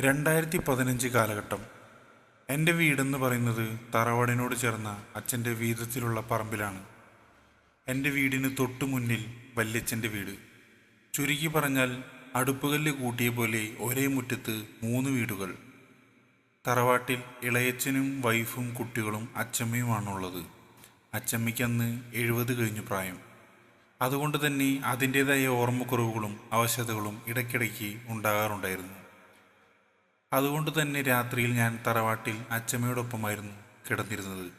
രണ്ടായിരത്തി പതിനഞ്ച് കാലഘട്ടം. എന്റെ വീടെന്ന് പറയുന്നത് തറവാടിനോട് ചേർന്ന അച്ഛന്റെ വീതത്തിലുള്ള പറമ്പിലാണ്. എന്റെ വീടിന് തൊട്ടു മുന്നിൽ വല്യച്ഛന്റെ വീട്. ചുരുക്കി പറഞ്ഞാൽ അടുപ്പുകല്ല് കൂട്ടിയ പോലെ ഒരേ മുറ്റത്ത് മൂന്ന് വീടുകൾ. തറവാട്ടിൽ ഇളയച്ചനും വൈഫും കുട്ടികളും അച്ചമ്മയുമാണുള്ളത്. അച്ചമ്മയ്ക്കന്ന് എഴുപത് കഴിഞ്ഞു പ്രായം. അതുകൊണ്ട് തന്നെ അതിന്റേതായ ഓർമ്മക്കുറവുകളും അവശതകളും ഇടയ്ക്കിടയ്ക്ക് ഉണ്ടാകാറുണ്ടായിരുന്നു. അതുകൊണ്ട് തന്നെ രാത്രിയിൽ ഞാൻ തറവാട്ടിൽ അച്ചമ്മയോടൊപ്പമായിരുന്നു കിടന്നിരുന്നത്.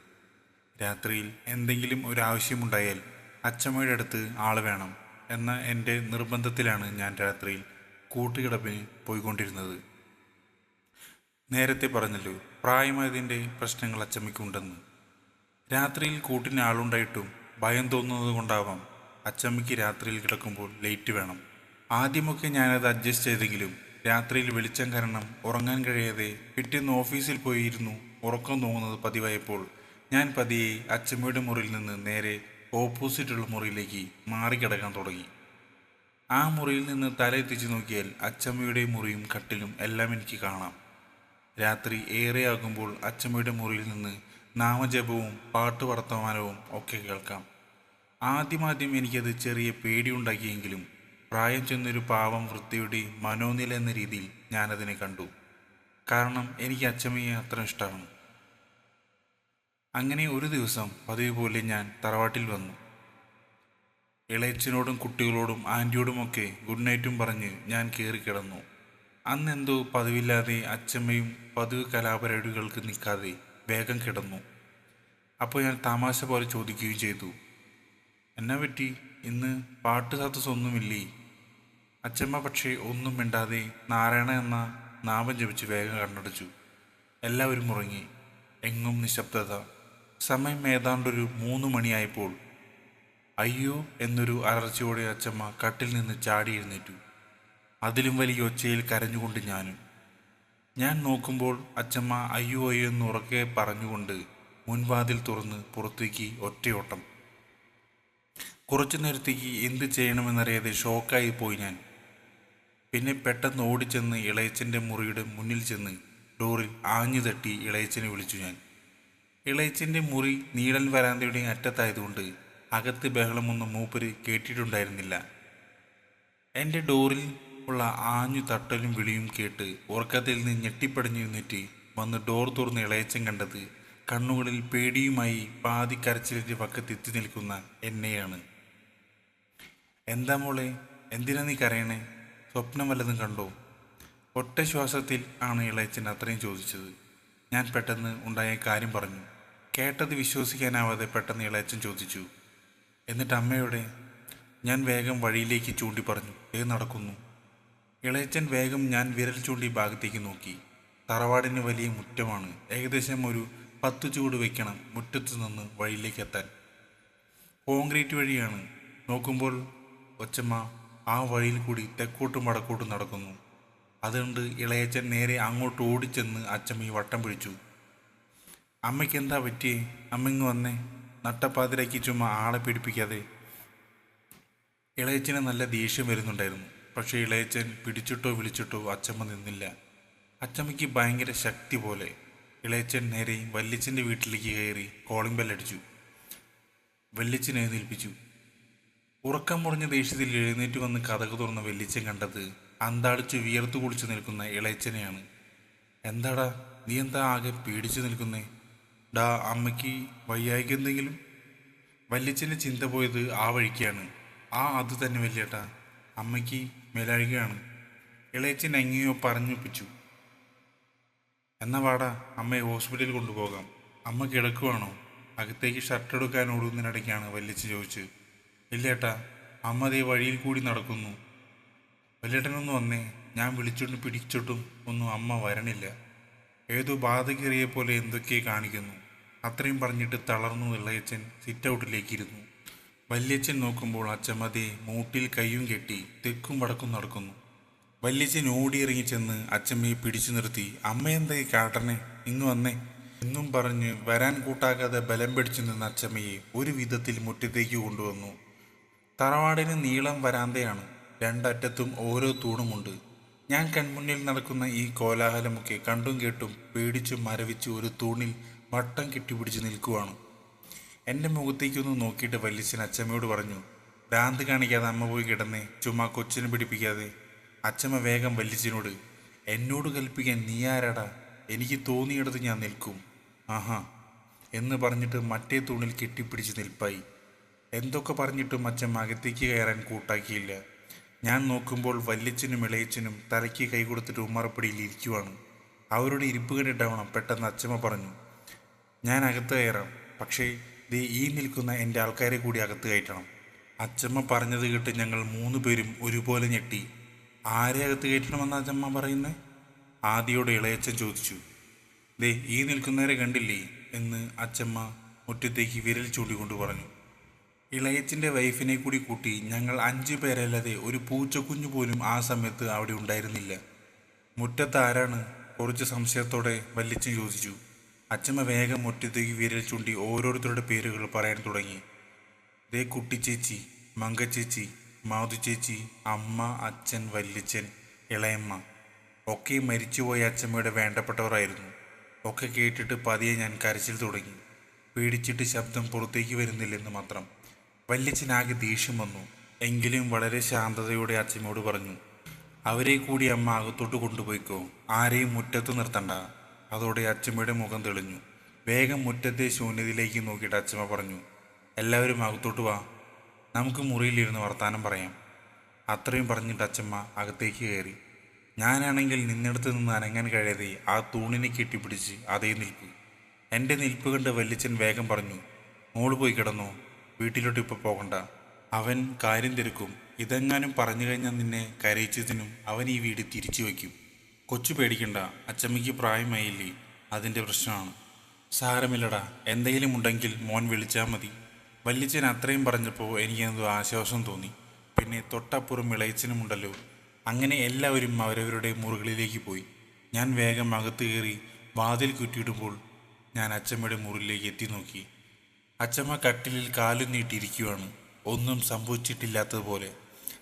രാത്രിയിൽ എന്തെങ്കിലും ഒരു ആവശ്യമുണ്ടായാൽ അച്ചമ്മയുടെ അടുത്ത് ആൾ വേണം എന്ന എന്റെ നിർബന്ധത്തിലാണ് ഞാൻ രാത്രിയിൽ കൂട്ടുകിടപ്പിന് പോയിക്കൊണ്ടിരുന്നത്. നേരത്തെ പറഞ്ഞല്ലോ പ്രായമായതിന്റെ പ്രശ്നങ്ങൾ അച്ചമ്മയ്ക്കുണ്ടെന്ന്. രാത്രിയിൽ കൂട്ടിന് ആളുണ്ടായിട്ടും ഭയം തോന്നുന്നത് കൊണ്ടാവാം അച്ചമ്മയ്ക്ക് രാത്രിയിൽ കിടക്കുമ്പോൾ ലേറ്റ് വേണം. ആദ്യമൊക്കെ ഞാനത് അഡ്ജസ്റ്റ് ചെയ്തെങ്കിലും രാത്രിയിൽ വെളിച്ചം കാരണം ഉറങ്ങാൻ കഴിയാതെ പിറ്റേന്ന് ഓഫീസിൽ പോയിരുന്നു ഉറക്കം തോന്നുന്നത് പതിവായപ്പോൾ. ഞാൻ പതിയെ അച്ചമ്മയുടെ മുറിയിൽ നിന്ന് നേരെ ഓപ്പോസിറ്റുള്ള മുറിയിലേക്ക് മാറിക്കിടക്കാൻ തുടങ്ങി. ആ മുറിയിൽ നിന്ന് തല എത്തിച്ചു നോക്കിയാൽ അച്ചമ്മയുടെ മുറിയും കട്ടിലും എല്ലാം എനിക്ക് കാണാം. രാത്രി ഏറെയാകുമ്പോൾ അച്ചമ്മയുടെ മുറിയിൽ നിന്ന് നാമജപവും പാട്ട് വർത്തമാനവും ഒക്കെ കേൾക്കാം. ആദ്യമാദ്യം എനിക്കത് ചെറിയ പേടിയുണ്ടാക്കിയെങ്കിലും പ്രായം ചെന്നൊരു പാവം വൃത്തിയുടെ മനോനില എന്ന രീതിയിൽ ഞാനതിനെ കണ്ടു. കാരണം എനിക്ക് അച്ചമ്മയെ അത്ര ഇഷ്ടമാണ് അങ്ങനെ ഒരു ദിവസം പതിവ് പോലെ ഞാൻ തറവാട്ടിൽ വന്നു. ഇളയച്ചനോടും കുട്ടികളോടും ആന്റിയോടുമൊക്കെ ഗുഡ് നൈറ്റും പറഞ്ഞ് ഞാൻ കയറി കിടന്നു. അന്നെന്തോ പതിവില്ലാതെ അച്ചമ്മയും പതിവ് കലാപരിപാടികൾക്ക് നിൽക്കാതെ വേഗം കിടന്നു. അപ്പോൾ ഞാൻ തമാശ പോലെ ചോദിക്കുകയും ചെയ്തു. എന്നാ പറ്റി? ഇന്ന് പാട്ട് സാത്തസ് അച്ചമ്മ പക്ഷേ ഒന്നും മിണ്ടാതെ നാരായണ എന്ന നാമം ജപിച്ച് വേഗം കണ്ണടച്ചു. എല്ലാവരും ഉറങ്ങി. എങ്ങും നിശബ്ദത. സമയം ഏതാണ്ടൊരു മൂന്ന് മണിയായപ്പോൾ അയ്യോ എന്നൊരു അലർച്ചയോടെ അച്ചമ്മ കട്ടിൽ നിന്ന് ചാടി എഴുന്നേറ്റു. അതിലും വലിയ ഒച്ചയിൽ കരഞ്ഞുകൊണ്ട് ഞാനും. ഞാൻ നോക്കുമ്പോൾ അച്ചമ്മ അയ്യോ അയ്യോ എന്ന് ഉറക്കെ പറഞ്ഞുകൊണ്ട് മുൻവാതിൽ തുറന്ന് പുറത്തേക്ക് ഒറ്റയോട്ടം. കുറച്ചു നേരത്തേക്ക് എന്ത് ചെയ്യണമെന്നറിയാതെ ഷോക്കായി പോയി ഞാൻ. പിന്നെ പെട്ടെന്ന് ഓടിച്ചെന്ന് ഇളയച്ചന്റെ മുറിയുടെ മുന്നിൽ ചെന്ന് ഡോറിൽ ആഞ്ഞു തട്ടി ഇളയച്ചനെ വിളിച്ചു ഞാൻ. ഇളയച്ചന്റെ മുറി നീളൻ വരാന്തയുടെ അറ്റത്തായതുകൊണ്ട് അകത്ത് ബഹളമൊന്നും മൂപ്പര് കേട്ടിട്ടുണ്ടായിരുന്നില്ല. എന്റെ ഡോറിൽ ഉള്ള ആഞ്ഞു തട്ടലും വിളിയും കേട്ട് ഉറക്കത്തിൽ നിന്ന് ഞെട്ടിപ്പടിഞ്ഞിരുന്നിട്ട് വന്ന് ഡോർ തുറന്ന് ഇളയച്ചൻ കണ്ടത് കണ്ണുകളിൽ പേടിയുമായി പാതി കരച്ചിലിന്റെ പക്കത്തെത്തി നിൽക്കുന്ന എന്നെയാണ്. എന്താ മോളെ? എന്തിനാ നീ കരയണേ? സ്വപ്നം വല്ലതും കണ്ടോ? ഒറ്റ ശ്വാസത്തിൽ ആണ് ഇളയച്ചൻ അത്രയും ചോദിച്ചത്. ഞാൻ പെട്ടെന്ന് ഉണ്ടായ കാര്യം പറഞ്ഞു. കേട്ടത് വിശ്വസിക്കാനാവാതെ പെട്ടെന്ന് ഇളയച്ചൻ ചോദിച്ചു. എന്നിട്ട് അമ്മയുടെ ഞാൻ വേഗം വഴിയിലേക്ക് ചൂണ്ടി പറഞ്ഞു. ഏത് നടക്കുന്നു. ഇളയച്ചൻ വേഗം ഞാൻ വിരൽ ചൂണ്ടി ഭാഗത്തേക്ക് നോക്കി. തറവാടിന് വലിയ മുറ്റമാണ്. ഏകദേശം ഒരു പത്ത് ചൂട് വയ്ക്കണം മുറ്റത്തു നിന്ന് വഴിയിലേക്ക് എത്താൻ. കോൺക്രീറ്റ് വഴിയാണ്. നോക്കുമ്പോൾ ഒച്ചമ്മ ആ വഴിയിൽ കൂടി തെക്കോട്ടും വടക്കോട്ടും നടക്കുന്നു. അതുകൊണ്ട് ഇളയച്ചൻ നേരെ അങ്ങോട്ട് ഓടിച്ചെന്ന് അച്ചമ്മ വട്ടം പിടിച്ചു. അമ്മയ്ക്ക് എന്താ പറ്റിയേ അമ്മിങ് വന്നേ. നട്ടപ്പാതിരാക്കി ചുമ്മാ ആളെ പിടിപ്പിക്കാതെ. ഇളയച്ചന് നല്ല ദേഷ്യം വരുന്നുണ്ടായിരുന്നു. പക്ഷേ ഇളയച്ചൻ പിടിച്ചിട്ടോ വിളിച്ചിട്ടോ അച്ചമ്മ നിന്നില്ല. അച്ചമ്മയ്ക്ക് ഭയങ്കര ശക്തി പോലെ ഇളയച്ചൻ നേരെ വല്യച്ചന്റെ വീട്ടിലേക്ക് കയറി കോളിംഗ് ബെല്ലടിച്ചു. വല്യച്ചൻ എഴുന്നേൽപ്പിച്ചു ഉറക്കം മുറിഞ്ഞ ദേഷ്യത്തിൽ എഴുന്നേറ്റ് വന്ന് കഥകു തുറന്ന വെല്ലിച്ചൻ കണ്ടത് അന്താടിച്ച് വിയർത്തു കുളിച്ച് നിൽക്കുന്ന ഇളയച്ചനെയാണ്. എന്താടാ നീ എന്താ ആകെ പേടിച്ചു നിൽക്കുന്നേ? ഡാ അമ്മയ്ക്ക് വയ്യായിക്ക് എന്തെങ്കിലും? വല്യച്ചന്റെ ചിന്ത പോയത് ആ വഴിക്കാണ്. ആ അത് തന്നെ വല്യേട്ടാ അമ്മയ്ക്ക് മേലാഴികയാണ്. ഇളയച്ചൻ എങ്ങനെയോ പറഞ്ഞൊപ്പിച്ചു. എന്നാ വാടാ അമ്മയെ ഹോസ്പിറ്റലിൽ കൊണ്ടുപോകാം. അമ്മ കിടക്കുവാണോ? അകത്തേക്ക് ഷർട്ട് എടുക്കാൻ ഓടുന്നതിനിടയ്ക്കാണ് വല്യച്ഛൻ ചോദിച്ചത്. ഇല്ലേട്ടാ അമ്മ അതേ വഴിയിൽ കൂടി നടക്കുന്നു. വല്യേട്ടനൊന്ന് വന്നേ ഞാൻ വിളിച്ചോണ്ട് പിടിച്ചിട്ടും ഒന്നും അമ്മ വരണില്ല. ഏതോ ബാധകേറിയ പോലെ എന്തൊക്കെ കാണിക്കുന്നു. അത്രയും പറഞ്ഞിട്ട് തളർന്നു ഇളയച്ചൻ സിറ്റ് ഔട്ടിലേക്ക് ഇരുന്നു വല്യച്ഛൻ നോക്കുമ്പോൾ അച്ചമ്മതേ മൂട്ടിൽ കൈയും കെട്ടി തെക്കും വടക്കും നടക്കുന്നു. വല്യച്ഛൻ ഓടിയിറങ്ങി ചെന്ന് അച്ചമ്മയെ പിടിച്ചു നിർത്തി അമ്മയെന്തായി കാട്ടനെ? ഇങ്ങ് വന്നേ. എന്നും പറഞ്ഞ് വരാൻ കൂട്ടാക്കാതെ ബലം പിടിച്ചു നിന്ന അച്ചമ്മയെ ഒരു വിധത്തിൽ മുറ്റത്തേക്ക് കൊണ്ടുവന്നു. തറവാടിന് നീളം വരാന്തയാണ്. രണ്ടറ്റത്തും ഓരോ തൂണുമുണ്ട് ഞാൻ കൺമുന്നിൽ നടക്കുന്ന ഈ കോലാഹലമൊക്കെ കണ്ടും കേട്ടും പേടിച്ചും മരവിച്ച് ഒരു തൂണിൽ വട്ടം കെട്ടിപ്പിടിച്ച് നിൽക്കുവാണ്. എന്റെ മുഖത്തേക്കൊന്ന് നോക്കിയിട്ട് വല്യച്ഛൻ അച്ചമ്മയോട് പറഞ്ഞു ഭ്രാന്ത് കാണിക്കാതെ അമ്മ പോയി കിടന്നേ ചുമ്മാ കൊച്ചിനെ പിടിപ്പിക്കാതെ. അച്ചമ്മ വേഗം വല്യച്ഛനോട് എന്നോട് കൽപ്പിക്കാൻ നീ ആരാടാ? എനിക്ക് തോന്നിയിടത്ത് ഞാൻ നിൽക്കും. ആഹാ എന്ന് പറഞ്ഞിട്ട് മറ്റേ തൂണിൽ കെട്ടിപ്പിടിച്ച് നിൽപ്പായി. എന്തൊക്കെ പറഞ്ഞിട്ടും അച്ഛൻ അകത്തേക്ക് കയറാൻ കൂട്ടാക്കിയില്ല. ഞാൻ നോക്കുമ്പോൾ വല്യച്ഛനും ഇളയച്ചനും തലയ്ക്ക് കൈ കൊടുത്തിട്ട് ഉമ്മറപ്പടിയിൽ ഇരിക്കുവാണ്. അവരുടെ ഇരിപ്പ് കണ്ടിട്ടാവണം പെട്ടെന്ന് അച്ഛമ്മ പറഞ്ഞു ഞാൻ അകത്ത് കയറാം. പക്ഷേ ദേ ഈ നിൽക്കുന്ന എന്റെ ആൾക്കാരെ കൂടി അകത്ത് കയറ്റണം. അച്ഛമ്മ പറഞ്ഞത് കേട്ട് ഞങ്ങൾ മൂന്ന് പേരും ഒരുപോലെ ഞെട്ടി. ആരെ അകത്ത് കയറ്റണമെന്ന് അച്ചമ്മ പറയുന്നേ? ആദിയോട് ഇളയച്ചൻ ചോദിച്ചു ദേ ഈ നിൽക്കുന്നവരെ കണ്ടില്ലേ? എന്ന് അച്ചമ്മ മുറ്റത്തേക്ക് വിരൽ ചൂണ്ടിക്കൊണ്ട് പറഞ്ഞു. ഇളയച്ചിന്റെ വൈഫിനെ കൂടി കൂട്ടി ഞങ്ങൾ അഞ്ചു പേരല്ലാതെ ഒരു പൂച്ചക്കുഞ്ഞു പോലും ആ സമയത്ത് അവിടെ ഉണ്ടായിരുന്നില്ല. മുറ്റത്ത് ആരാണ് കുറച്ച് സംശയത്തോടെ വല്ലിച്ചു ചോദിച്ചു. അച്ഛമ്മ വേഗം മുറ്റത്തേക്ക് വിരൽ ചൂണ്ടി ഓരോരുത്തരുടെ പേരുകൾ പറയാൻ തുടങ്ങി. ദേ കുട്ടിച്ചേച്ചി മങ്കച്ചേച്ചി മാധു ചേച്ചി അമ്മ അച്ഛൻ വല്ലിച്ചൻ ഇളയമ്മ. ഒക്കെ മരിച്ചുപോയ അച്ഛമ്മയുടെ വേണ്ടപ്പെട്ടവരായിരുന്നു. ഒക്കെ കേട്ടിട്ട് പതിയെ ഞാൻ കരച്ചിൽ തുടങ്ങി. പേടിച്ചിട്ട് ശബ്ദം പുറത്തേക്ക് വരുന്നില്ലെന്ന് മാത്രം. വല്യച്ഛനാകെ ദേഷ്യം വന്നു. എങ്കിലും വളരെ ശാന്തതയോടെ അച്ഛനോട് പറഞ്ഞു അവരെ കൂടി അമ്മ അകത്തോട്ട് കൊണ്ടുപോയിക്കോ. ആരെയും മുറ്റത്ത് നിർത്തണ്ട. അതോടെ അച്ഛമ്മയുടെ മുഖം തെളിഞ്ഞു. വേഗം മുറ്റത്തെ ശൂന്യതയിലേക്ക് നോക്കിയിട്ട് അച്ഛമ്മ പറഞ്ഞു എല്ലാവരും അകത്തോട്ട് വാ. നമുക്ക് മുറിയിലിരുന്ന് വർത്താനം പറയാം. അത്രയും പറഞ്ഞിട്ട് അച്ഛമ്മ അകത്തേക്ക് കയറി. ഞാനാണെങ്കിൽ നിന്നിടത്ത് നിന്ന് അനങ്ങാൻ കഴിയാതെ ആ തൂണിനെ കെട്ടിപ്പിടിച്ച് അതേ നിൽപ്പ്. എന്റെ നിൽപ്പ് കണ്ട് വല്യച്ഛൻ വേഗം പറഞ്ഞു മോൾ പോയി കിടന്നോ. വീട്ടിലോട്ട് ഇപ്പോൾ പോകണ്ട. അവൻ കാര്യം തിരക്കും. ഇതെങ്ങാനും പറഞ്ഞു കഴിഞ്ഞാൽ നിന്നെ കരയിച്ചതിനും അവൻ ഈ വീട് തിരിച്ചു വയ്ക്കും. കൊച്ചു പേടിക്കണ്ട. അച്ചമ്മയ്ക്ക് പ്രായമായില്ലേ? അതിന്റെ പ്രശ്നമാണ്. സാരമില്ലടാ. എന്തെങ്കിലും ഉണ്ടെങ്കിൽ മോൻ വിളിച്ചാൽ മതി. വല്യച്ഛൻ അത്രയും പറഞ്ഞപ്പോൾ എനിക്കെന്തോ ആശ്വാസം തോന്നി. പിന്നെ തൊട്ടപ്പുറം ഇളയച്ചനുമുണ്ടല്ലോ അങ്ങനെ എല്ലാവരും അവരവരുടെ മുറികളിലേക്ക് പോയി. ഞാൻ വേഗം അകത്ത് കയറി വാതിൽ കുറ്റിയിടുമ്പോൾ ഞാൻ അച്ചമ്മയുടെ മുറിയിലേക്ക് എത്തി നോക്കി. അച്ചമ്മ കട്ടിലിൽ കാലും നീട്ടിയിരിക്കുവാണ്. ഒന്നും സംഭവിച്ചിട്ടില്ലാത്തതുപോലെ.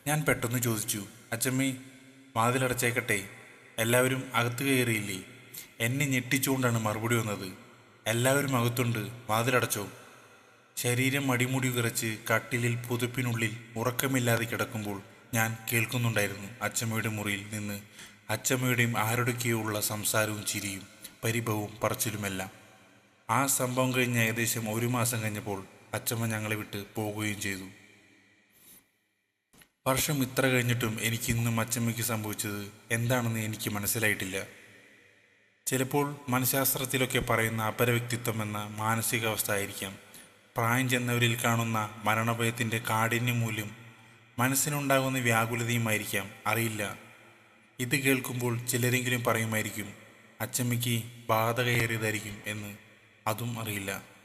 ഞാൻ പെട്ടെന്ന് ചോദിച്ചു അച്ചമ്മേ വാതിലടച്ചേക്കട്ടെ. എല്ലാവരും അകത്ത് കയറിയില്ലേ? എന്നെ ഞെട്ടിച്ചുകൊണ്ടാണ് മറുപടി വന്നത്. എല്ലാവരും അകത്തുണ്ട്. വാതിലടച്ചോ. ശരീരം മടിമുടി വിറച്ച് കട്ടിലിൽ പുതുപ്പിനുള്ളിൽ ഉറക്കമില്ലാതെ കിടക്കുമ്പോൾ ഞാൻ കേൾക്കുന്നുണ്ടായിരുന്നു അച്ചമ്മയുടെ മുറിയിൽ നിന്ന്. അച്ചമ്മയുടെയും ആരുടെയൊക്കെയുള്ള സംസാരവും ചിരിയും പരിഭവവും പറച്ചിലുമെല്ലാം. ആ സംഭവം കഴിഞ്ഞ് ഏകദേശം ഒരു മാസം കഴിഞ്ഞപ്പോൾ അച്ചമ്മ ഞങ്ങളെ വിട്ട് പോകുകയും ചെയ്തു. വർഷം ഇത്ര കഴിഞ്ഞിട്ടും എനിക്ക് ഇന്നും അച്ചമ്മയ്ക്ക് സംഭവിച്ചത് എന്താണെന്ന് എനിക്ക് മനസ്സിലായിട്ടില്ല. ചിലപ്പോൾ മനഃശാസ്ത്രത്തിലൊക്കെ പറയുന്ന അപരവ്യക്തിത്വം എന്ന മാനസികാവസ്ഥ ആയിരിക്കാം. പ്രായം ചെന്നവരിൽ കാണുന്ന മരണഭയത്തിന്റെ കാഠിന്യ മൂല്യം മനസ്സിനുണ്ടാകുന്ന വ്യാകുലതയുമായിരിക്കാം അറിയില്ല. ഇത് കേൾക്കുമ്പോൾ ചിലരെങ്കിലും പറയുമായിരിക്കും അച്ചമ്മയ്ക്ക് ബാധകയേറിയതായിരിക്കും എന്ന്. അതും അറിയില്ല.